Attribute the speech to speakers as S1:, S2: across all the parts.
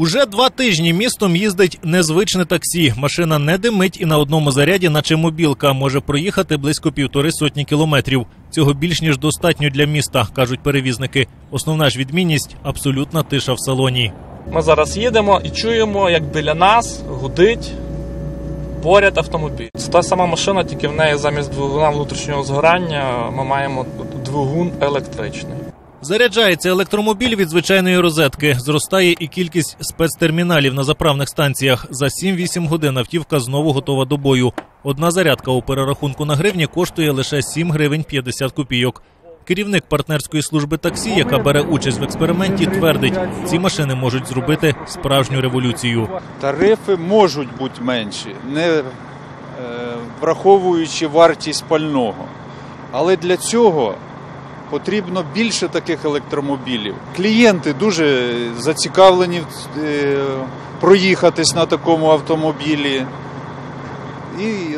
S1: Уже два тижні містом їздить незвичне таксі. Машина не димить і на одному заряді, наче мобілка, може проїхати близько півтори сотні кілометрів. Цього більш ніж достатньо для міста, кажуть перевізники. Основна ж відмінність абсолютна тиша в салоні.
S2: Ми зараз їдемо і чуємо, як біля нас гудить поряд автомобіль. Це та сама машина, тільки в неї замість двигуна внутрішнього згорання ми маємо двигун електричний.
S1: Заряджається електромобіль від звичайної розетки. Зростає і кількість спецтерміналів на заправних станціях. За 7-8 годин автівка знову готова до бою. Одна зарядка у перерахунку на гривні коштує лише 7 гривень 50 копійок. Керівник партнерської служби таксі, яка бере участь в експерименті, твердить, ці машини можуть зробити справжню революцію.
S3: Тарифи можуть бути менші, не е, враховуючи вартість пального. Але для цього потрібно більше таких електромобілів. Клієнти дуже зацікавлені е, проїхатись на такому автомобілі. І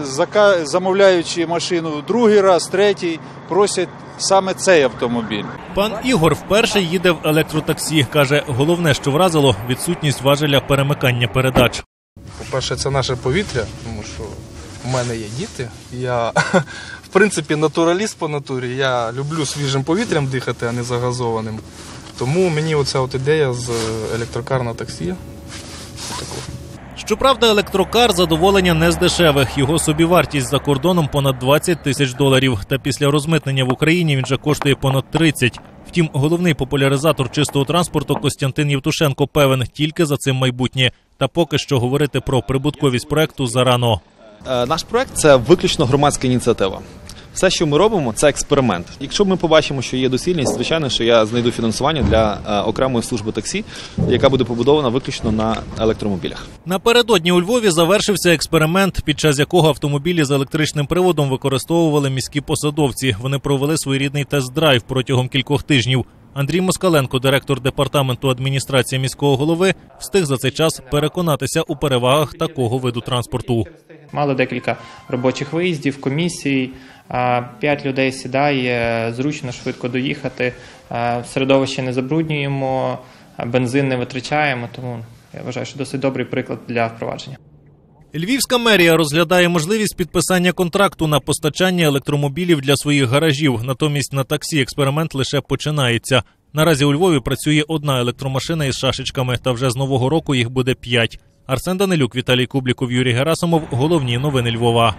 S3: замовляючи машину другий раз, третій, просять саме цей автомобіль.
S1: Пан Ігор вперше їде в електротаксі. каже, головне, що вразило відсутність важеля перемикання передач.
S4: По-перше, це наше повітря, тому що в мене є діти. Я, в принципі, натураліст по натурі. Я люблю свіжим повітрям дихати, а не загазованим. Тому мені оця от ідея з електрокар на таксі.
S1: Щоправда, електрокар задоволення не з дешевих. Його собівартість за кордоном понад 20 тисяч доларів. Та після розмитнення в Україні він вже коштує понад 30. Втім, головний популяризатор чистого транспорту Костянтин Євтушенко певен тільки за цим майбутнє. Та поки що говорити про прибутковість проекту зарано.
S5: Е, Наш проект це виключно громадська ініціатива. Все, що ми робимо, це експеримент. Якщо ми побачимо, що є доцільність, звичайно, що я знайду фінансування для е, окремої служби таксі, яка буде побудована виключно на електромобілях.
S1: Напередодні у Львові завершився експеримент, під час якого автомобілі з електричним приводом використовували міські посадовці. Вони провели своєрідний тест-драйв протягом кількох тижнів. Андрій Москаленко, директор департаменту адміністрації міського голови, встиг за цей час переконатися у перевагах такого виду транспорту.
S6: Мали декілька робочих виїздів, комісій. П'ять людей сідає, зручно, швидко доїхати. Середовище не забруднюємо, бензин не витрачаємо. Тому я вважаю, що досить добрий приклад для впровадження.
S1: Львівська мерія розглядає можливість підписання контракту на постачання електромобілів для своїх гаражів. Натомість на таксі експеримент лише починається. Наразі у Львові працює одна електромашина із шашечками, та вже з нового року їх буде п'ять. Арсен Данилюк, Віталій Кубліков, Юрій Герасимов. Головні новини Львова.